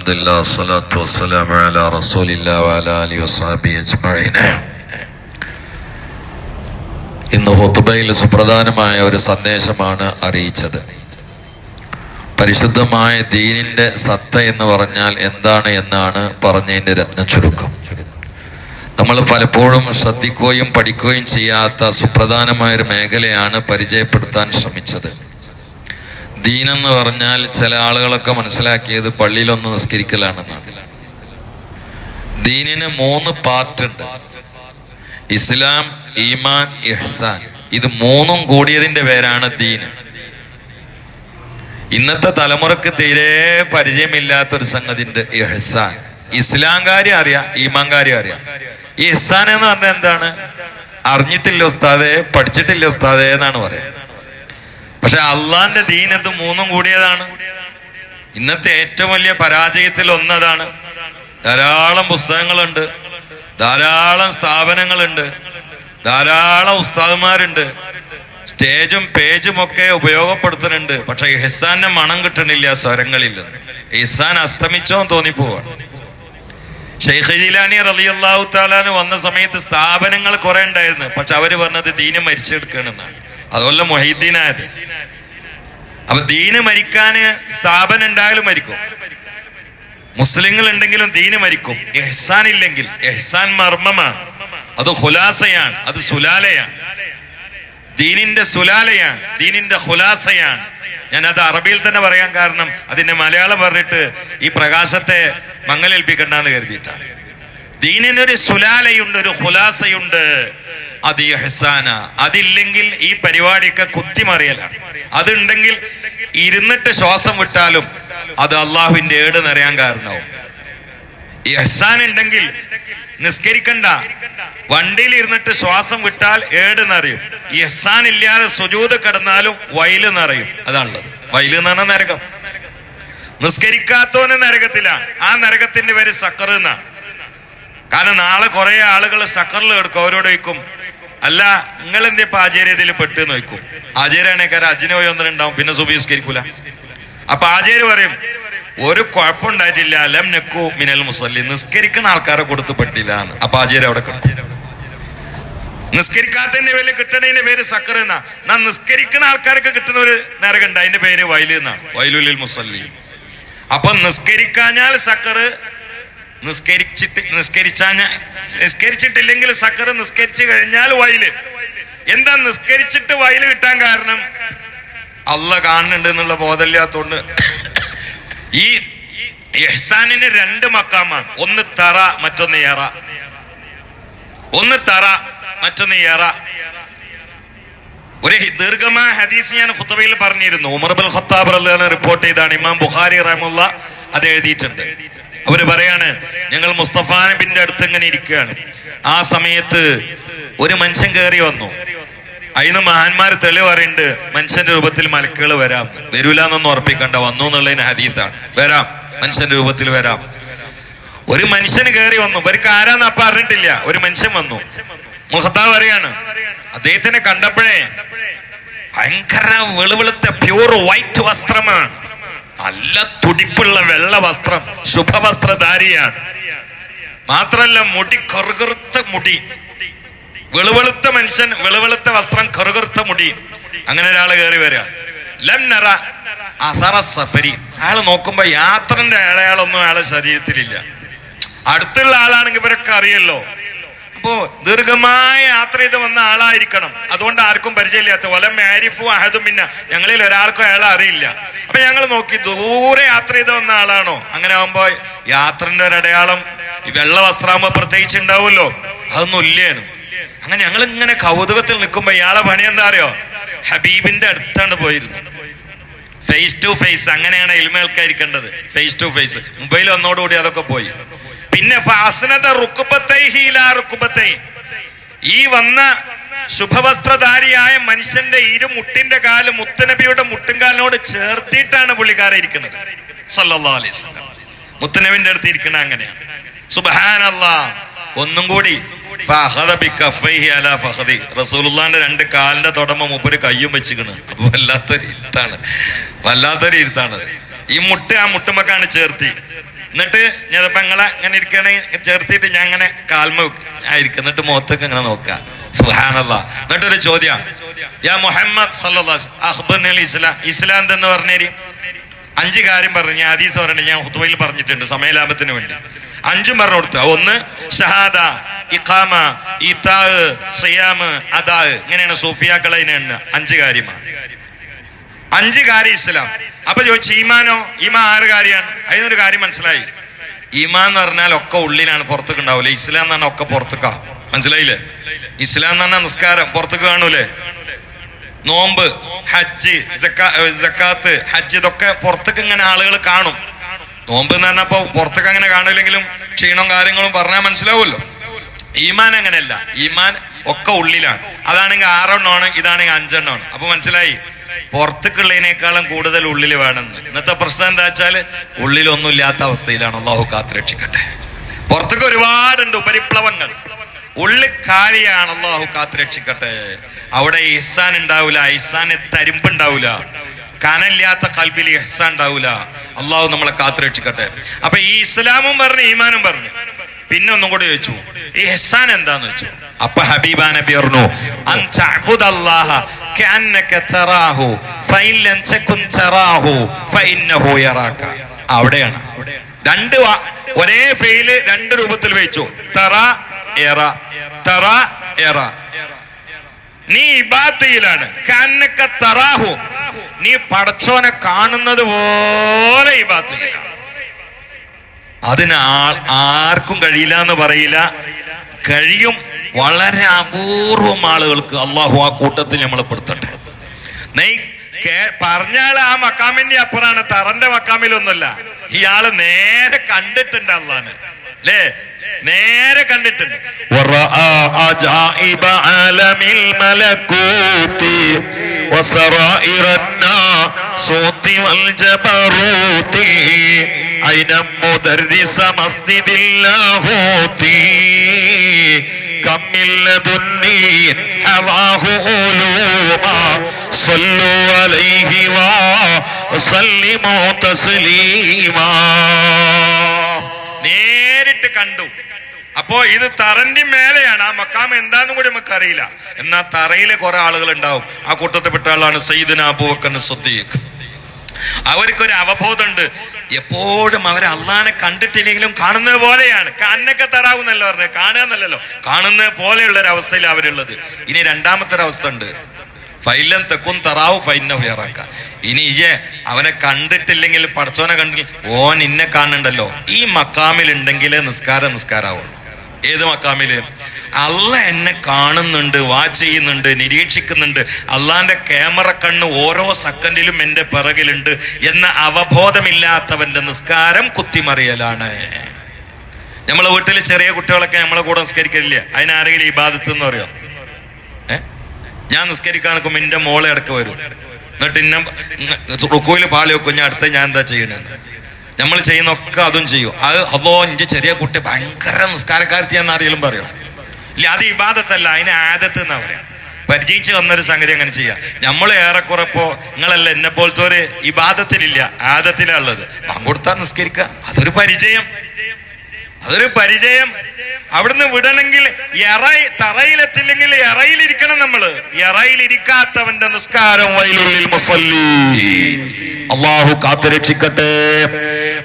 الحمد لله والصلاة والسلام على رسول الله وعلى آله وصحبه أجمعين ഇന്ന് ഹുത്തുബയിൽ സുപ്രധാനമായ ഒരു സന്ദേശമാണ് അറിയിച്ചത് പരിശുദ്ധമായ ദീനിന്റെ സത്ത എന്ന് പറഞ്ഞാൽ എന്താണ് എന്നാണ് പറഞ്ഞതിന്റെ രത്ന ചുരുക്കം നമ്മൾ പലപ്പോഴും ശ്രദ്ധിക്കുകയും പഠിക്കുകയും ചെയ്യാത്ത സുപ്രധാനമായ ഒരു മേഖലയാണ് പരിചയപ്പെടുത്താൻ ശ്രമിച്ചത് ദീനെന്ന് പറഞ്ഞാൽ ചില ആളുകളൊക്കെ മനസ്സിലാക്കിയത് പള്ളിയിലൊന്ന് നിസ്കരിക്കലാണെന്നാണ്. ദീനിന് മൂന്ന് പാർട്ട് ഉണ്ട് ഇസ്ലാം ഈമാൻ ഇഹ്സാൻ. ഇത് മൂന്നും കൂടിയതിന്റെ പേരാണ് ദീൻ ഇന്നത്തെ തലമുറയ്ക്ക് തീരെ പരിചയമില്ലാത്ത ഒരു സംഗതി ഉണ്ട് ഇഹ്സാൻ. ഇസ്ലാം കാര്യം അറിയാം ഈമാൻ കാര്യം അറിയാം. ഈ ഇഹ്സാൻ എന്ന് പറഞ്ഞാൽ എന്താണ്? അറിഞ്ഞിട്ടില്ല ഉസ്താദേ പഠിച്ചിട്ടില്ല ഉസ്താദേ എന്നാണ് പറയാം പക്ഷെ അള്ളാന്റെ ദീനത്ത് മൂന്നും കൂടിയതാണ്. ഇന്നത്തെ ഏറ്റവും വലിയ പരാജയത്തിൽ ഒന്നതാണ്. ധാരാളം പുസ്തകങ്ങളുണ്ട്. ധാരാളം സ്ഥാപനങ്ങളുണ്ട്. ധാരാളം ഉസ്താദന്മാരുണ്ട് സ്റ്റേജും പേജും ഒക്കെ ഉപയോഗപ്പെടുത്തുന്നുണ്ട്. പക്ഷെ ഹെസാന്റെ മണം കിട്ടണില്ല സ്വരങ്ങളിൽ. ഹെസാൻ അസ്തമിച്ചോ തോന്നിപ്പോവാണ് ഷെയ്ഖ് ജിലാനി റളിയല്ലാഹു താലാന് വന്ന സമയത്ത് സ്ഥാപനങ്ങൾ കുറെ ഉണ്ടായിരുന്നു. പക്ഷെ അവർ പറഞ്ഞത് ദീനം മരിച്ചെടുക്കണമെന്നാണ്. അതുപോലെ മൊഹീദ്ദീനായത്. അപ്പൊ ദീന് മരിക്കാന് സ്ഥാപനം ഉണ്ടായാലും മരിക്കും. മുസ്ലിങ്ങൾ ഉണ്ടെങ്കിലും ദീന് മരിക്കും. എഹ്സാൻ ഇല്ലെങ്കിൽ എഹ്സാൻ മർമ്മമാണ്. അത് ഹുലാസയാണ് അത് സുലാലയാണ്. ദീനിന്റെ സുലാലയാണ് ദീനിന്റെ ഹുലാസയാണ് ഞാൻ അത് അറബിയിൽ തന്നെ പറയാൻ കാരണം അതിന്റെ മലയാളം പറഞ്ഞിട്ട് ഈ പ്രകാശത്തെ മങ്ങലേൽപ്പിക്കണ്ടെന്ന് കരുതിയിട്ടാണ്. ദീനിനൊരു സുലാലയുണ്ട് ഒരു ഹുലാസയുണ്ട് അത് ഇഹ്സാന അതില്ലെങ്കിൽ ഈ പരിപാടിയൊക്കെ കുത്തിമറിയലാണ്. അതുണ്ടെങ്കിൽ ഇരുന്നിട്ട് ശ്വാസം വിട്ടാലും അത് അള്ളാഹുവിന്റെ ഏട് നിറയാൻ കാരണവും. ഇഹ്സാൻ ഉണ്ടെങ്കിൽ നിസ്കരിക്കണ്ട. വണ്ടിയിൽ ഇരുന്നിട്ട് ശ്വാസം വിട്ടാൽ ഏട് നിറയും. ഇഹ്സാൻ ഇല്ലാതെ സുജൂത് കിടന്നാലും വയൽ നിറയും. അതാണുള്ളത്. വയൽ എന്ന് നരകം. നിസ്കരിക്കാത്തവന് നരകത്തിലാണ് ആ നരകത്തിന്റെ പേര് സക്കർ എന്നാണ് കാരണം നാളെ കുറെ ആളുകൾ സക്കറിൽ എടുക്കും. അവരോട് ചോദിക്കും അല്ല നിങ്ങൾ എന്തേ ഇപ്പൊ ആചാര്യതയിൽ പെട്ട് നോക്കും ആചാര്യാണേക്കാരെ അജിന് പോയി ഒന്നിനുണ്ടാവും പിന്നെ സുബീസ്കരിക്കൂല. അപ്പൊ ആചാര്യ പറയും ഒരു കുഴപ്പമുണ്ടായിട്ടില്ല അലം നെക്കു മിനൽ മുസല്ലി. നിസ്കരിക്കുന്ന ആൾക്കാരെ കൊടുത്ത് പെട്ടില്ല അപ്പൊ ആചാര്യ അവിടെ നിസ്കരിക്കാത്തതിന്റെ പേര് കിട്ടണതിന്റെ പേര് സക്കർ എന്നാ. എന്നാ നിസ്കരിക്കുന്ന ആൾക്കാർക്ക് കിട്ടുന്ന ഒരു നരകണ്ട് അതിന്റെ പേര് വയലു എന്നാണ്. വയലുലിൽ മുസല്ലി. അപ്പൊ നിസ്കരിക്കാഞ്ഞാൽ സക്കറ് നിസ്കരിച്ചിട്ട് നിസ്കരിച്ചാ നിസ്കരിച്ചിട്ടില്ലെങ്കിൽ സക്കർ നിസ്കരിച്ചു കഴിഞ്ഞാൽ വയൽ. എന്താ നിസ്കരിച്ചിട്ട് വയൽ കിട്ടാൻ കാരണം? അള്ള കാണുന്നുണ്ട് എന്നുള്ള ബോധമില്ലാത്തോണ്ട്. ഈ ഇഹ്സാനിന് രണ്ട് മക്കാമാണ്. ഒന്ന് തറ മറ്റൊന്ന് ഏറ ഒന്ന് തറ മറ്റൊന്ന് ഏറ ഒരു ദീർഘമായ ഹദീസ് ഞാൻ ഖുത്തബയിൽ പറഞ്ഞിരുന്നു. ഉമർ ബുൽ റിപ്പോർട്ട് ചെയ്താണ് ഇമാം ബുഖാരി റഹമുള്ള അത് എഴുതിയിട്ടുണ്ട്. അവർ പറയാണ് ഞങ്ങൾ മുസ്തഫ നബിന്റെ അടുത്ത് ഇങ്ങനെ ഇരിക്കുകയാണ്. ആ സമയത്ത് ഒരു മനുഷ്യൻ കയറി വന്നു. അതിന് മഹാന്മാർ തെളിവ് അറിയുന്നുണ്ട് മനുഷ്യന്റെ രൂപത്തിൽ മലക്കുകൾ വരാം. വരൂല എന്നൊന്നും ഉറപ്പിക്കണ്ട വന്നു എന്നുള്ളതിന് ഹദീത്താണ് വരാം മനുഷ്യന്റെ രൂപത്തിൽ വരാം. ഒരു മനുഷ്യന് കയറി വന്നു. ഇവർക്ക് ആരാന്ന് അപ്പൊ അറിഞ്ഞിട്ടില്ല. ഒരു മനുഷ്യൻ വന്നു. മുഹത്താവ് അറിയാണ് അദ്ദേഹത്തിനെ കണ്ടപ്പോഴേ ഭയങ്കര വെളുവെളുത്ത പ്യൂർ വൈറ്റ് വസ്ത്രമാണ്. നല്ല തുടിപ്പുള്ള വെള്ള വസ്ത്രം ശുഭവസ്ത്രധാരിയാണ്. മാത്രല്ല മുടി കറുകറുത്ത മുടി. വെളുവെളുത്ത മനുഷ്യൻ വെളുവെളുത്ത വസ്ത്രം കറുകറുത്ത മുടി. അങ്ങനെ ഒരാൾ കയറി വരിക. ലംനറ അസറ സഫരി. അയാൾ നോക്കുമ്പോ യാത്രന്റെ അയാളൊന്നും അയാളെ ശരീരത്തിലില്ല. അടുത്തുള്ള ആളാണെങ്കിൽ ഇവരൊക്കെ അറിയല്ലോ. അപ്പോ ദീർഘമായ യാത്ര ചെയ്ത് വന്ന ആളായിരിക്കണം. അതുകൊണ്ട് ആർക്കും പരിചയമില്ലാത്ത വലം മാരിഫു അഹദും പിന്നെ ഞങ്ങളിൽ ഒരാൾക്കും അയാൾ അറിയില്ല. അപ്പൊ ഞങ്ങൾ നോക്കി ദൂരെ യാത്ര ചെയ്ത് വന്ന ആളാണോ? അങ്ങനെ ആവുമ്പോ യാത്രന്റെ ഒരു അടയാളം ഈ വെള്ള വസ്ത്രാകുമ്പോ പ്രത്യേകിച്ച് ഉണ്ടാവുമല്ലോ അതൊന്നും ഇല്ലേനു. അങ്ങനെ ഞങ്ങൾ ഇങ്ങനെ കൗതുകത്തിൽ നിൽക്കുമ്പോ ഇയാളെ പണി എന്താ അറിയോ? ഹബീബിന്റെ അടുത്താണ് പോയിരുന്നു ഫേസ് ടു ഫേസ് അങ്ങനെയാണ് എളിമകൾക്കായിരിക്കേണ്ടത് ഫേസ് ടു ഫേസ് മൊബൈൽ വന്നോടുകൂടി അതൊക്കെ പോയി. പിന്നെ ഈ വന്ന ശുഭവസ്ത്രധാരിയായ മനുഷ്യന്റെ ഇരു മുട്ടിന്റെ കാൽ മുത്തനബിയുടെ മുട്ടുംകാലിനോട് ചേർത്തിട്ടാണ് പുള്ളിക്കാരൻ ഇരിക്കുന്നത്. മുത്തനബിന്റെ അടുത്ത് ഇരിക്കണ അങ്ങനെയാണ് സുബ്ഹാനല്ലാ. ഒന്നും കൂടി. രണ്ട് കാലിന്റെ തുടമ മൂപ്പര് കയ്യും വെച്ചിക്കണ് അപ്പൊ വല്ലാത്തൊരു ഇരുത്താണ് വല്ലാത്തൊരു ഇരുത്താണ് ഈ മുട്ട് ആ മുട്ടുമക്കാണ് ചേർത്തി. എന്നിട്ട് ഞാൻ പെങ്ങളെ ഇങ്ങനെ ഇരിക്കണെങ്കിൽ ചേർത്തിട്ട് ഞാൻ അങ്ങനെ കാൽമ ആയിരിക്കും എന്നിട്ട് മുഖത്തൊക്കെ ഇങ്ങനെ നോക്കുക സുഹാനല്ല എന്നിട്ടൊരു ചോദ്യം. യാ മുഹമ്മദ് സല്ലല്ലാഹു അലി ഇസ്ലാം. ഇസ്ലാം എന്ന് പറഞ്ഞേരി? അഞ്ച് കാര്യം പറഞ്ഞു ഞാൻ ഹദീസ് പറഞ്ഞു ഞാൻ ഹുത്തുബയിൽ പറഞ്ഞിട്ടുണ്ട് സമയലാഭത്തിന് വേണ്ടി. അഞ്ചും പറഞ്ഞു കൊടുത്തു. ഒന്ന് ഷഹാദ ഇഖാമ ഇതാ സിയാമ് അദാ ഇങ്ങനെയാണ് സൂഫിയാക്കളെ അഞ്ച് കാര്യമാണ്. അഞ്ച് കാര്യം ഇസ്ലാം. അപ്പൊ ചോദിച്ചു ഈമാനോ? ഈമാ ആറ് കാര്യമാണ് അതിനൊരു കാര്യം മനസ്സിലായി. ഈമാൻ എന്ന് പറഞ്ഞാൽ ഒക്കെ ഉള്ളിലാണ് പുറത്തേക്ക് ഉണ്ടാവൂലേ? ഇസ്ലാം എന്ന് പറഞ്ഞാൽ ഒക്കെ പുറത്തേക്കാ. മനസ്സിലായില്ലേ? ഇസ്ലാം എന്ന് പറഞ്ഞാൽ നിസ്കാരം പുറത്തേക്ക് കാണൂലേ? നോമ്പ് ഹജ്ജ് ജക്കാത്ത് ഹജ്ജ് ഇതൊക്കെ പുറത്തേക്ക് ഇങ്ങനെ ആളുകൾ കാണും. നോമ്പ് എന്ന് പറഞ്ഞപ്പോ പുറത്തേക്ക് അങ്ങനെ കാണില്ലെങ്കിലും ക്ഷീണവും കാര്യങ്ങളും പറഞ്ഞാൽ മനസ്സിലാവുമല്ലോ. ഈമാൻ അങ്ങനെയല്ല. ഈമാൻ ഒക്കെ ഉള്ളിലാണ്. അതാണെങ്കിൽ ആറെണ്ണമാണ് ഇതാണെങ്കിൽ അഞ്ചെണ്ണമാണ്. അപ്പൊ മനസ്സിലായി? പുറത്തേക്കുള്ളതിനേക്കാളും കൂടുതൽ ഉള്ളിൽ വേണമെന്ന്. ഇന്നത്തെ പ്രശ്നം എന്താ വെച്ചാൽ ഉള്ളിലൊന്നും ഇല്ലാത്ത അവസ്ഥയിലാണ് അള്ളാഹു കാത്തു രക്ഷിക്കട്ടെ പുറത്തേക്ക് ഒരുപാടുണ്ട് ഉപരിപ്ലവങ്ങൾ. ഉള്ളിൽ കാലിയാണ് അള്ളാഹു കാത്തു രക്ഷിക്കട്ടെ അവിടെ ഇഹ്സാൻ ഉണ്ടാവില്ല ഇഹ്സാന് തരിമ്പ് ഉണ്ടാവില്ല കനല്ലാത്ത കൽബിൽ ഇഹ്സാൻ ഉണ്ടാവില്ല അള്ളാഹു നമ്മളെ കാത്തു രക്ഷിക്കട്ടെ അപ്പൊ ഈ ഇസ്ലാമും പറഞ്ഞു ഈമാനും പറഞ്ഞു. പിന്നെ ഒന്നും കൂടെ ചോദിച്ചു ഈ ഇഹ്സാൻ എന്താന്ന് വെച്ചു? അപ്പൊ ഹബീബ നബി പറഞ്ഞു അവിടെയാണ്. രണ്ട് ഒരേ ഫെയിൽ രണ്ട് രൂപത്തിൽ വെച്ചു. തറ എറ. തറ എറ. നീ ഇബാത്തയിലാണ് കാനക്ക തറാഹു. നീ പടച്ചോനെ കാണുന്നത് പോലെ ഇബാത്തയിലാണ് അതിന് ആർക്കും കഴിയില്ല എന്ന് പറയില്ല. കഴിയും വളരെ അപൂർവം ആളുകൾക്ക് അള്ളാഹു ആ കൂട്ടത്തിൽ നമ്മളെ പെടുത്തട്ടെ. നെയ് പറഞ്ഞാൽ ആ മക്കാമിന്റെ അപ്പുറാണ് തറന്റെ മക്കാമിലൊന്നുമല്ല. ഇയാൾ നേരെ കണ്ടിട്ടുണ്ട് അള്ളാന് അല്ലേ നേരെ കണ്ടിട്ടുണ്ട്. ഐനം മുദർരിസ മസ്ജിദില്ലാഹൂത്തി നേരിട്ട് കണ്ടു. അപ്പോ ഇത് തറന്റെ മേലെയാണ്. ആ മക്കാം എന്താന്നും കൂടി നമുക്ക് അറിയില്ല. എന്നാ തറയിലെ കുറെ ആളുകൾ ഉണ്ടാവും ആ കൂട്ടത്തിൽപ്പെട്ട ആളാണ് സയ്യിദിന അബൂബക്കർ സദ്ദീഖ്. അവർക്കൊരു അവബോധമുണ്ട്. എപ്പോഴും അവരെ അള്ളാനെ കണ്ടിട്ടില്ലെങ്കിലും കാണുന്നത് പോലെയാണ്. കണ്ണൊക്കെ തറാവുന്നല്ലോ പറഞ്ഞത് കാണുക എന്നല്ലല്ലോ പോലെയുള്ള ഒരു അവസ്ഥയിൽ അവരുള്ളത്. ഇനി രണ്ടാമത്തെ ഒരു അവസ്ഥ ഉണ്ട്. ഫൈലം തെക്കും തറാവ് ഫൈന ഉയറാക്ക ഇനി ഇജെ അവനെ കണ്ടിട്ടില്ലെങ്കിൽ പടച്ചോനെ കണ്ടില്ല. ഓൻ ഇന്നെ കാണണ്ടല്ലോ ഈ മക്കാമിൽ ഉണ്ടെങ്കിലേ നിസ്കാരം നിസ്കാരാവുള്ളൂ. ഏത് മക്കാമിൽ? അല്ല എന്നെ കാണുന്നുണ്ട് വാച്ച് ചെയ്യുന്നുണ്ട് നിരീക്ഷിക്കുന്നുണ്ട്. അള്ളാന്റെ ക്യാമറ കണ്ണ് ഓരോ സെക്കൻഡിലും എന്റെ പിറകിലുണ്ട് എന്ന അവബോധമില്ലാത്തവന്റെ നിസ്കാരം കുത്തിമറിയലാണ്. നമ്മളെ വീട്ടിൽ ചെറിയ കുട്ടികളൊക്കെ നമ്മളെ കൂടെ നിസ്കരിക്കലില്ല. അതിനാരെങ്കിലും ഈ ബാധത്ത് എന്ന് പറയോ ഞാൻ നിസ്കരിക്കാൻ നിൽക്കുമ്പോൾ എന്റെ മോളെ ഇടയ്ക്ക് വരും. എന്നിട്ട് ഇന്ന റുക്കോയിൽ പാൽ വെക്കും. ഞാൻ അടുത്ത ഞാൻ എന്താ ചെയ്യണേ? നമ്മൾ ചെയ്യുന്നൊക്കെ അതും ചെയ്യും. അത് അതോ എന്റെ ചെറിയ കുട്ടി ഭയങ്കര നിസ്കാരക്കാരത്തിയാന്ന് ആരെങ്കിലും പറയോ? ഇല്ല അത് ഇബാദത്തല്ല അതിന് ആദത്ത് എന്നാ പറയാം. പരിചയിച്ച് വന്നൊരു സംഗതി അങ്ങനെ ചെയ്യാം. നമ്മൾ ഏറെക്കുറപ്പോ നിങ്ങളല്ല എന്നെ പോലത്തെ ഒരു ഇബാദത്തിലില്ല ആദത്തിലാ ഉള്ളത്. പങ്കൊടുത്താൽ നിസ്കരിക്കുക അതൊരു പരിചയം. അതൊരു പരിചയം. അവിടുന്ന് വിടണമെങ്കിൽ എറ തറയിലെത്തില്ലെങ്കിൽ എറയിലിരിക്കണം നമ്മൾ. എറയിലിരിക്കാത്തവന്റെ നിസ്കാരം വയലുള്ളിൽ മുസല്ലി. അള്ളാഹു കാത്തുരക്ഷിക്കട്ടെ.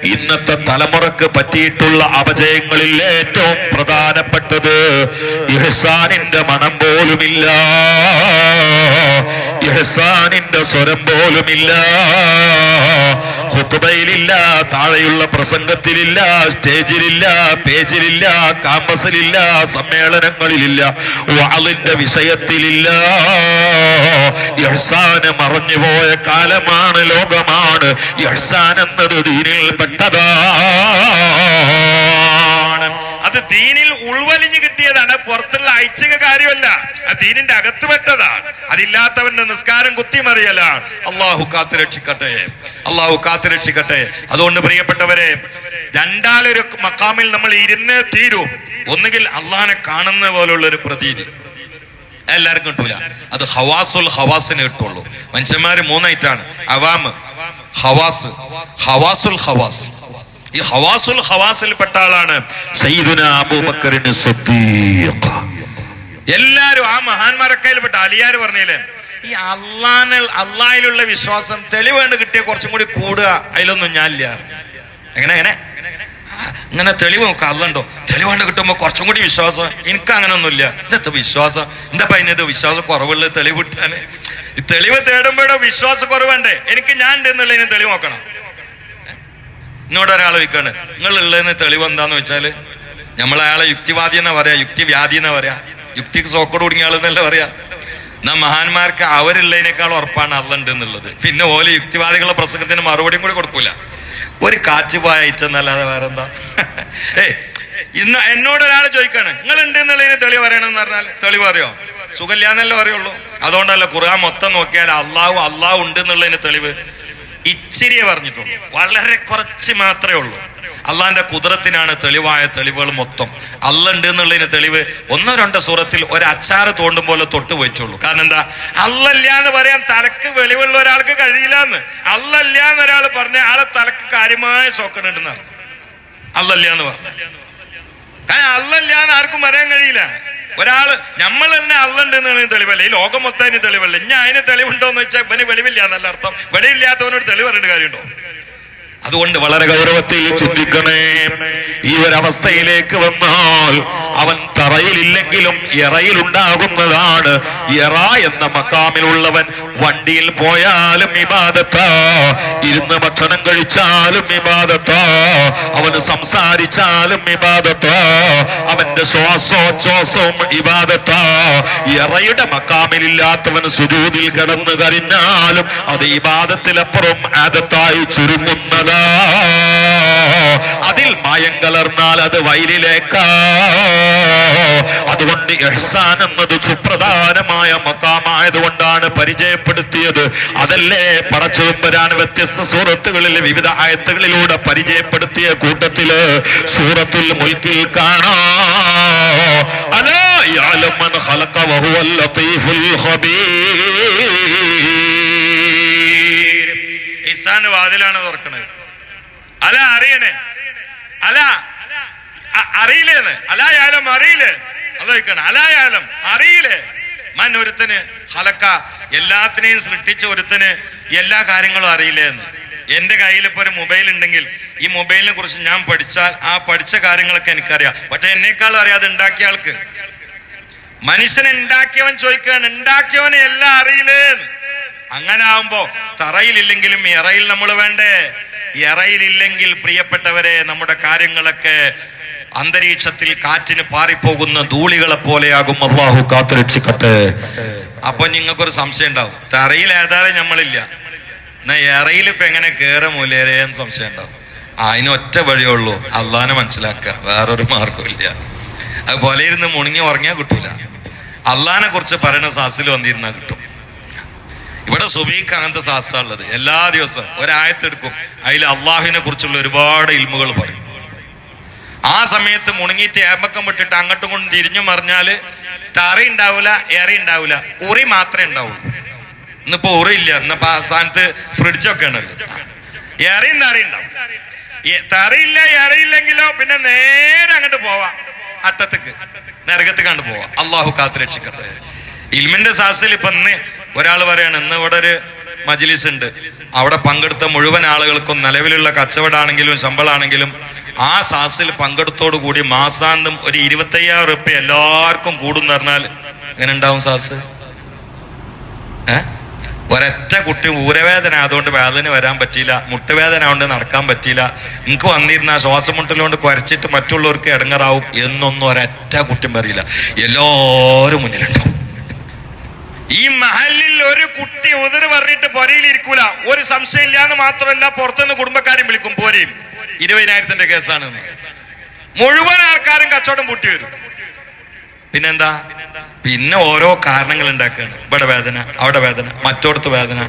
ഇന്നത്തെ തലമുറയ്ക്ക് പറ്റിയിട്ടുള്ള അപജയങ്ങളിൽ ഏറ്റവും പ്രധാനപ്പെട്ടത് ഇഹ്സാനിന്റെ മണം പോലുമില്ല. ഇഹ്സാനിന്റെ സ്വരം പോലുമില്ല. ഹുത്തുബയിലില്ല താഴെയുള്ള പ്രസംഗത്തിലില്ല സ്റ്റേജിലില്ല പേജിലില്ല കാമ്പസിലില്ല സമ്മേളനങ്ങളിലില്ല വാളിന്റെ വിഷയത്തിലില്ല. ഇഹ്സാന് മറഞ്ഞുപോയ കാലമാണ് ലോകമാണ്. ഇഹ്സാൻ എന്നത് ദീനിൽ പെട്ടതാണ് അത് ദീനിൽ ഉൾവലിഞ്ഞു കിട്ടിയതാണ്. പുറത്തുള്ള ഐച്ഛിക കാര്യമല്ല. ആ ദീനിന്റെ അകത്ത് പെട്ടതാ. അതില്ലാത്തവന്റെ നിസ്കാരം കുത്തിമറിയലാണ് അള്ളാഹു കാത്തു രക്ഷിക്കട്ടെ. അള്ളാഹു കാത്തു രക്ഷിക്കട്ടെ. അതുകൊണ്ട് പ്രിയപ്പെട്ടവരെ രണ്ടാലൊരു മക്കാമിൽ നമ്മൾ ഇരുന്നേ തീരൂ. ഒന്നുകിൽ അള്ളാഹിനെ കാണുന്ന പോലുള്ള ഒരു പ്രതീതി. എല്ലാവർക്കും കിട്ടൂല. അത് ഹവാസുൽ ഹവാസിന് കിട്ടുള്ളൂ. മനുഷ്യന്മാര് മൂന്നായിട്ടാണ്. അവാമ് ഹവാസ് ഹവാസുൽ ഹവാസ്. ഈ ഹവാസുൽ ഹവാസിൽപ്പെട്ട ആളാണ് സയ്യിദുന അബൂബക്കറിന് സിദ്ദീഖ്. എല്ലാരും ആ മഹാന്മാരൊക്കെ പെട്ട അലിയാര് പറഞ്ഞില്ലേ? ഈ അള്ളാനിൽ അള്ളാഹിലുള്ള വിശ്വാസം തെളിവേണ്ട കിട്ടിയ കുറച്ചും കൂടി കൂടുക അതിലൊന്നും ഞാനില്ല എങ്ങനെ എങ്ങനെ? ഇങ്ങനെ തെളിവ് നോക്കാം അല്ലുണ്ടോ തെളിവേണ്ട കിട്ടുമ്പോ കുറച്ചും കൂടി വിശ്വാസം. എനിക്ക് അങ്ങനെ ഒന്നുമില്ല ഇന്നത്തെ വിശ്വാസം? എന്താ അതിനത് വിശ്വാസം കുറവുള്ള തെളിവ് കിട്ടാന്? തെളിവ് തേടുമ്പോഴോ വിശ്വാസ കുറവുണ്ടേ. എനിക്ക് ഞാൻ ഉണ്ട് എന്നുള്ളതിന് തെളിവ് നോക്കണം. എന്നോട് ഒരാൾ ചോദിക്കാണ് നിങ്ങൾ ഉള്ളതെന്ന് തെളിവ് എന്താന്ന് വെച്ചാൽ? നമ്മൾ അയാളെ യുക്തിവാദി എന്നാ പറയാ യുക്തിവ്യാധി എന്നാ പറയാ. യുക്തിക്ക് സോക്കോട് കുടുങ്ങിയ ആളെന്നല്ല പറയാ. എന്നാ മഹാന്മാർക്ക് അവരുള്ളതിനേക്കാൾ ഉറപ്പാണ് അള്ളുണ്ട് എന്നുള്ളത്. പിന്നെ ഓലെ യുക്തിവാദികളുടെ പ്രസംഗത്തിന് മറുപടിയും കൂടി കൊടുക്കൂല. ഒരു കാറ്റ് പോയ അയച്ചെന്നല്ലാതെ വേറെന്താ? ഏ ഇന്ന് എന്നോട് ഒരാൾ ചോദിക്കാണ് നിങ്ങൾ ഉണ്ട് എന്നുള്ളതിന് തെളിവ് പറയണമെന്ന് പറഞ്ഞാൽ തെളിവ് അറിയോ സുഖമില്ലാന്നല്ലേ പറയുള്ളൂ. അതുകൊണ്ടല്ല ഖുർആൻ മൊത്തം നോക്കിയാൽ അള്ളാഹു അള്ളാഹു ഉണ്ട് എന്നുള്ളതിന് തെളിവ്. ഇച്ചിരിയെ പറഞ്ഞിട്ടുള്ളൂ. വളരെ കുറച്ച് മാത്രമേ ഉള്ളൂ. അള്ളാന്റെ കുതിരത്തിനാണ് തെളിവായ തെളിവുകൾ മൊത്തം. അല്ലുണ്ട് എന്നുള്ളതിന് തെളിവ് ഒന്നോ രണ്ടോ സൂറത്തിൽ ഒരു അച്ചാറ് തോണ്ടും പോലെ തൊട്ട് വെച്ചുള്ളൂ. കാരണം എന്താ? അല്ലല്ല എന്ന് പറയാൻ തലക്ക് വെളിവുള്ള ഒരാൾക്ക് കഴിയില്ല എന്ന് അല്ലല്ല എന്ന് ഒരാൾ പറഞ്ഞ ആളെ തലക്ക് കാര്യമായ സോക്കണുണ്ടെന്ന് അർത്ഥം. അല്ലല്ല എന്ന് പറഞ്ഞു. കാരണം അല്ലല്ല എന്ന് ആർക്കും പറയാൻ കഴിയില്ല. ഒരാൾ നമ്മൾ തന്നെ അള്ളുണ്ട് എന്നുള്ളതിന് തെളിവല്ല. ഈ ലോകം മൊത്തം തെളിവല്ല. ഇനി അതിന് തെളിവുണ്ടോ എന്ന് വെച്ചാൽ ഇവന് വെളിവില്ല എന്നല്ല അർത്ഥം. വെളിവില്ലാത്തവനോട് തെളിവ് പറയേണ്ട കാര്യമുണ്ടോ? അതുകൊണ്ട് വളരെ ഗൗരവത്തിൽ ചിന്തിക്കണേ. ഈ ഒരവസ്ഥയിലേക്ക് വന്നാൽ അവൻ തറയിലില്ലെങ്കിലും ഇറയിലുണ്ടാകുന്നതാണ് ഇറ എന്ന മക്കാമിലുള്ളവൻ വണ്ടിയിൽ പോയാലും വിവാദത്തോ ഇരുന്ന് ഭക്ഷണം കഴിച്ചാലും വിവാദത്തോ അവന് സംസാരിച്ചാലും വിവാദത്തോ അവന്റെ ശ്വാസോച്ഛ്വാസവും വിവാദത്തോ ഇറയുടെ മക്കാമിലില്ലാത്തവന് സുരൂതിൽ കിടന്നു കരിഞ്ഞാലും അത് വിവാദത്തിലപ്പുറം ആദത്തായി ചുരുങ്ങുന്നതാ. അതിൽ മായം കലർന്നാൽ അത് വയലിലേക്കാ. അതുകൊണ്ട് എഹ്സാൻ എന്നത് സുപ്രധാനമായ മക്കാമായതുകൊണ്ടാണ് പരിചയപ്പെടുത്തിയത്. അതല്ലേ പടച്ചുവരാൻ വ്യത്യസ്ത സൂറത്തുകളിൽ വിവിധ ആയത്തുകളിലൂടെ പരിചയപ്പെടുത്തിയ കൂട്ടത്തിൽ സൂറത്തുൽ മുൽക്കിൽ കാണാ. അലാ വാതിലാണ് തുറക്കണത്. അല അറിയണേ? അല അറിയില്ലേന്ന്? അലായാലും അറിയില്ലേ? അതൊഴിക്കണം അലായാലും അറിയില്ലേ? മൻ ഹലക്ക എല്ലാത്തിനെയും സൃഷ്ടിച്ച ഒരുത്തന് എല്ലാ കാര്യങ്ങളും അറിയില്ലേ എന്ന്. എന്റെ കയ്യിൽ ഇപ്പൊ ഒരു മൊബൈൽ ഉണ്ടെങ്കിൽ ഈ മൊബൈലിനെ കുറിച്ച് ഞാൻ പഠിച്ചാൽ ആ പഠിച്ച കാര്യങ്ങളൊക്കെ എനിക്കറിയാം. പക്ഷെ എന്നെക്കാളും അറിയാതെ ഉണ്ടാക്കിയ ആൾക്ക്. മനുഷ്യനെ ഉണ്ടാക്കിയവൻ ചോദിക്കുകയാണ് ഉണ്ടാക്കിയവനെ എല്ലാം അറിയില്ലേ. അങ്ങനെ ആവുമ്പോ തറയിലില്ലെങ്കിലും ഇറയിൽ നമ്മൾ വേണ്ടേ? ഇറയിലില്ലെങ്കിൽ പ്രിയപ്പെട്ടവരെ നമ്മുടെ കാര്യങ്ങളൊക്കെ അന്തരീക്ഷത്തിൽ കാറ്റിന് പാറിപ്പോകുന്ന ധൂളികളെ പോലെയാകും അള്ളാഹു കാത്തുരക്ഷിക്കട്ടെ. അപ്പൊ നിങ്ങൾക്കൊരു സംശയം ഉണ്ടാവും. തറയിൽ ഏതായാലും നമ്മളില്ല. എന്നാ ഇറയിൽ ഇപ്പൊ എങ്ങനെ കേറെ മൂലേരെയെന്ന് സംശയം ഉണ്ടാവും. അതിന് ഒറ്റ വഴിയേ ഉള്ളൂ. അള്ളാനെ മനസ്സിലാക്കുക. വേറൊരു മാർഗമില്ല അതുപോലെ ഇരുന്ന് മുണിങ്ങി ഉറങ്ങിയാൽ കിട്ടൂല. അള്ളാനെ കുറിച്ച് പറയുന്ന സാസിൽ വന്നിരുന്നാൽ കിട്ടും. ഇവിടെ സുബീഖ് അങ്ങനത്തെ സാസാ ഉള്ളത്. എല്ലാ ദിവസവും ഒരായത്തെടുക്കും. അതിൽ അള്ളാഹുവിനെ കുറിച്ചുള്ള ഒരുപാട് ഇൽമുകൾ പറയും. ആ സമയത്ത് മുണങ്ങിയിട്ട് ഏമ്പക്കം വിട്ടിട്ട് അങ്ങോട്ടും കൊണ്ട് തിരിഞ്ഞു മറിഞ്ഞാൽ തറി ഉണ്ടാവില്ല ഏറി ഉണ്ടാവില്ല ഉറി മാത്രമേ ഉണ്ടാവുള്ളൂ ഇന്നിപ്പോ ഉറി ഇല്ല ഇന്നിപ്പോ ആ സ്ഥാനത്ത് ഫ്രിഡ്ജൊക്കെ ഉണ്ടല്ലോ. ഏറിയും തറി ഉണ്ടാവും. തറിയില്ല ഏറിയില്ലെങ്കിലോ പിന്നെ നേരെ അങ്ങോട്ട് പോവാം അറ്റത്തേക്ക് നരകത്ത് കണ്ടു പോവാം. അള്ളാഹു കാത്ത് രക്ഷിക്കട്ടെ. ഇൽമിന്റെ സാസിൽ ഇപ്പൊ ഇന്ന് ഒരാൾ പറയാണ് ഇന്ന് ഇവിടെ ഒരു മജിലിസ് ഉണ്ട്. അവിടെ പങ്കെടുത്ത മുഴുവൻ ആളുകൾക്കും നിലവിലുള്ള കച്ചവടമാണെങ്കിലും ശമ്പളമാണെങ്കിലും ആ സാസിൽ പങ്കെടുത്തോടു കൂടി മാസാന്തം ഒരു ഇരുപത്തയ്യായിരം റുപ്യ എല്ലാവർക്കും കൂടും പറഞ്ഞാൽ എങ്ങനെ ഉണ്ടാവും സാസ്? ഏ? ഒരൊറ്റ കുട്ടി ഊരവേദന അതുകൊണ്ട് വേദന വരാൻ പറ്റിയില്ല മുട്ടുവേദന കൊണ്ട് നടക്കാൻ പറ്റിയില്ല. നിങ്ങൾക്ക് വന്നിരുന്ന ശ്വാസം മുട്ടലുകൊണ്ട് കുരച്ചിട്ട് മറ്റുള്ളവർക്ക് ഇടങ്ങറാവും എന്നൊന്നും ഒരൊറ്റ കുട്ടിയും പറയില്ല. എല്ലാവരും മുന്നിലുണ്ടാവും. ഈ മഹലിൽ ഒരു കുട്ടി ഉതിര് പറഞ്ഞിട്ട് പൊരയിൽ ഇരിക്കൂല ഒരു സംശയം ഇല്ലാന്ന് മാത്രമല്ല പുറത്തുനിന്ന് കുടുംബക്കാരും വിളിക്കും പോരെയും ഇരുപതിനായിരത്തിന്റെ കേസാണ്. മുഴുവൻ ആൾക്കാരും കച്ചവടം പൂട്ടി വരും. പിന്നെന്താ? പിന്നെ ഓരോ കാരണങ്ങൾ ഉണ്ടാക്കുകയാണ് ഇവിടെ വേദന അവിടെ വേദന മറ്റോടത്ത് വേദന.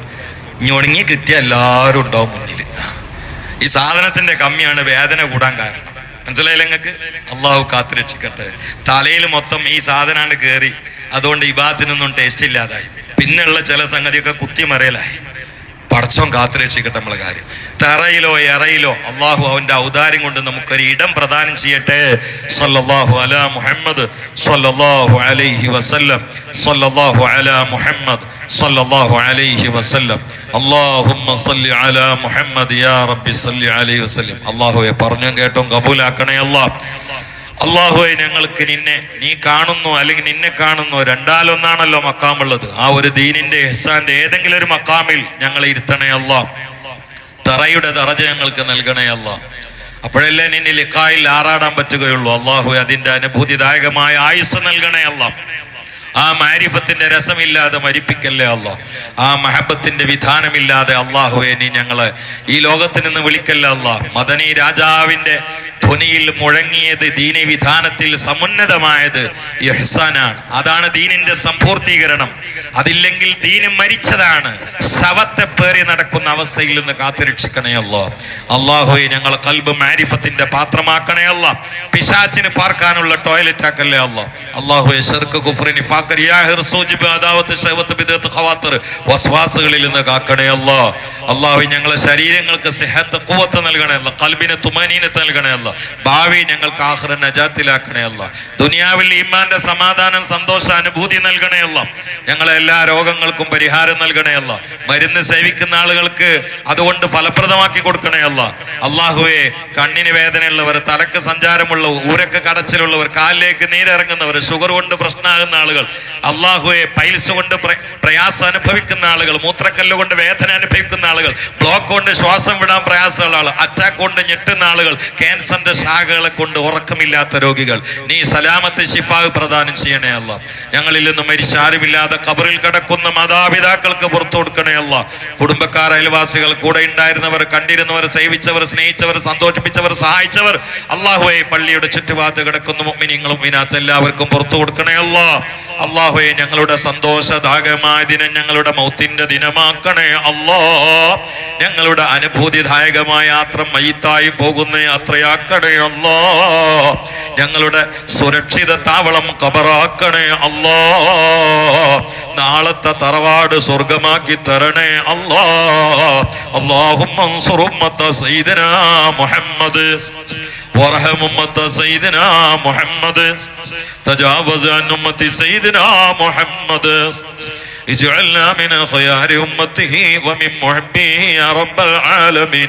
ഞൊടുങ്ങി കിട്ടിയ എല്ലാവരും ഉണ്ടാവും മുന്നിൽ ഈ സാധനത്തിന്റെ കമ്മിയാണ് വേദന കൂടാൻ കാരണം. മനസ്സിലായില്ല നിങ്ങൾക്ക്? അള്ളാഹു കാത്തു രക്ഷിക്കട്ടെ. തലയിൽ മൊത്തം ഈ സാധനമാണ് കയറി അതുകൊണ്ട് ഇബാത്തിനൊന്നും ടേസ്റ്റ് ഇല്ലാതായി. പിന്നെയുള്ള ചില സംഗതിയൊക്കെ കുത്തിമറിയലായി പടച്ചോൻ കാത്തുരക്ഷിക്കട്ടെ നമ്മളെ കാര്യം. തറയിലോ എറയിലോ അള്ളാഹു അവന്റെ ഔദാര്യം കൊണ്ട് നമുക്കൊരു ഇടം പ്രദാനം ചെയ്യട്ടെ. സല്ലല്ലാഹു അലാ മുഹമ്മദ് സല്ലല്ലാഹു അലൈഹി വസല്ലം സല്ലല്ലാഹു അലാ മുഹമ്മദ് സല്ലല്ലാഹു അലൈഹി വസല്ലം. അല്ലാഹുമ്മ സല്ലി അലാ മുഹമ്മദ് യാ റബ്ബി സല്ലി അലൈഹി വസല്ലം. അള്ളാഹുവെ പറഞ്ഞും കേട്ടും കബൂലാക്കണേ അല്ലാഹ് അള്ളാഹുവെ ഞങ്ങൾക്ക് നിന്നെ നീ കാണുന്നു അല്ലെങ്കിൽ നിന്നെ കാണുന്നു രണ്ടാലൊന്നാണല്ലോ മക്കാമുള്ളത്. ആ ഒരു ദീനിന്റെ എഹ്സാന്റെ ഏതെങ്കിലും ഒരു മക്കാമിൽ ഞങ്ങളെ ഇരുത്തണേ അല്ലാ. തറയുടെ ദറജ ഞങ്ങൾക്ക് നൽകണേ അല്ല. അപ്പോഴല്ലേ നിന്നെ ലിഖായിൽ ആറാടാൻ പറ്റുകയുള്ളൂ. അള്ളാഹു അതിന്റെ അനുഭൂതിദായകമായ ആയുസ് നൽകണേ അല്ല. ആ മാരിഫത്തിന്റെ രസമില്ലാതെ മരിപ്പിക്കല്ലേ അല്ല. ആ മഹബത്തിന്റെ വിധാനമില്ലാതെ അള്ളാഹുവെ നീ ഞങ്ങൾ ഈ ലോകത്തിൽ നിന്ന് വിളിക്കല്ലേ അല്ല. മദനി രാജാവിന്റെ ധ്വനിയിൽ മുഴങ്ങിയത് ദീനി വിധാനത്തിൽ സമുന്നതമായത് യഹ്സാനാണ് അതാണ് ദീനിന്റെ സമ്പൂർത്തീകരണം. അതില്ലെങ്കിൽ ദീന് മരിച്ചതാണ്. ശവത്തെ പേറി നടക്കുന്ന അവസ്ഥയിൽ നിന്ന് കാത്തുരക്ഷിക്കണയല്ലോ അള്ളാഹുയെ ഞങ്ങൾ കൽബ് മാരിഫത്തിന്റെ പാത്രമാക്കണേ അല്ല പിശാച്ചിന് പാർക്കാനുള്ള ടോയ്ലറ്റ് ആക്കല്ലേ അല്ലോ അള്ളാഹുയെ ഷെർക്ക് ഖവാത്തർ വസ്വാസുകളിൽ നിന്ന് കാക്കണേ അല്ലോ അള്ളാഹു ഞങ്ങളെ ശരീരങ്ങൾക്ക് സെഹത്ത് കുവത്ത് അല്ല കൽബിന് തുമാനീനത്ത് നൽകണേ അല്ല ഭാവി ഞങ്ങൾക്ക് ആഹ്റ നജാത്തിലാക്കണേ അല്ല. ദുനിയാവിൽ ഈമാന്റെ സമാധാനം സന്തോഷ അനുഭൂതി നൽകണേ അല്ല. ഞങ്ങളെ എല്ലാ രോഗങ്ങൾക്കും പരിഹാരം നൽകണേ അല്ല. മരുന്ന് സേവിക്കുന്ന ആളുകൾക്ക് അതുകൊണ്ട് ഫലപ്രദമാക്കി കൊടുക്കണേ അല്ല. അള്ളാഹുവെ കണ്ണിന് വേദനയുള്ളവർ തലക്ക് സഞ്ചാരമുള്ള ഊരക്ക് കടച്ചിലുള്ളവർ കാലിലേക്ക് നീരിറങ്ങുന്നവർ ഷുഗർ കൊണ്ട് പ്രശ്നമാകുന്ന ആളുകൾ അള്ളാഹുവെ പൈൽസ് കൊണ്ട് പ്രയാസം അനുഭവിക്കുന്ന ആളുകൾ മൂത്രക്കല്ല് കൊണ്ട് വേദന അനുഭവിക്കുന്ന ആളുകൾ ബ്ലോക്ക് കൊണ്ട് ശ്വാസം വിടാൻ പ്രയാസമുള്ള ആളുകൾ അറ്റാക്ക് കൊണ്ട് ഞെട്ടുന്ന ആളുകൾ ക്യാൻസറിന്റെ ശാഖകളെ കൊണ്ട് ഉറക്കമില്ലാത്ത രോഗികൾ. നീ സലാമത്ത് ശിഫാവ് പ്രദാനം ചെയ്യണേ അല്ല. ഞങ്ങളിൽ നിന്ന് മരിച്ച ആരുമില്ലാതെ കബറിൽ കിടക്കുന്ന മാതാപിതാക്കൾക്ക് പുറത്തു കൊടുക്കണേ അല്ല. കുടുംബക്കാർ അയൽവാസികൾ കൂടെ ഉണ്ടായിരുന്നവർ കണ്ടിരുന്നവർ സേവിച്ചവർ സ്നേഹിച്ചവർ സന്തോഷിപ്പിച്ചവർ സഹായിച്ചവർ അള്ളാഹുവെ പള്ളിയുടെ ചുറ്റുപാട് കിടക്കുന്ന മുഅ്മിനീങ്ങളും വിനാത്ത് എല്ലാവർക്കും പുറത്തു കൊടുക്കണേ അല്ലാ. അള്ളാഹുവെ ഞങ്ങളുടെ സന്തോഷദായകമായ ദിനം ഞങ്ങളുടെ മൗത്തിന്റെ ദിനമാക്കണേ അള്ളാ ഞങ്ങളുടെ അനുഭൂതിദായകമായ യാത്ര മയ്യത്തായി പോകുന്ന യാത്രയാക്കണേ അള്ളാ ഞങ്ങളുടെ സുരക്ഷിത താവളം കബറാക്കണേ അല്ലാ. നാളത്തെ തറവാട് സ്വർഗമാക്കി തരണേ അല്ലാ اللهم انصر أمة سيدنا محمد وارحم أمة سيدنا محمد تجاوز عن أمة سيدنا محمد اجعلنا من خيار أمته ومن محبه يا رب العالمين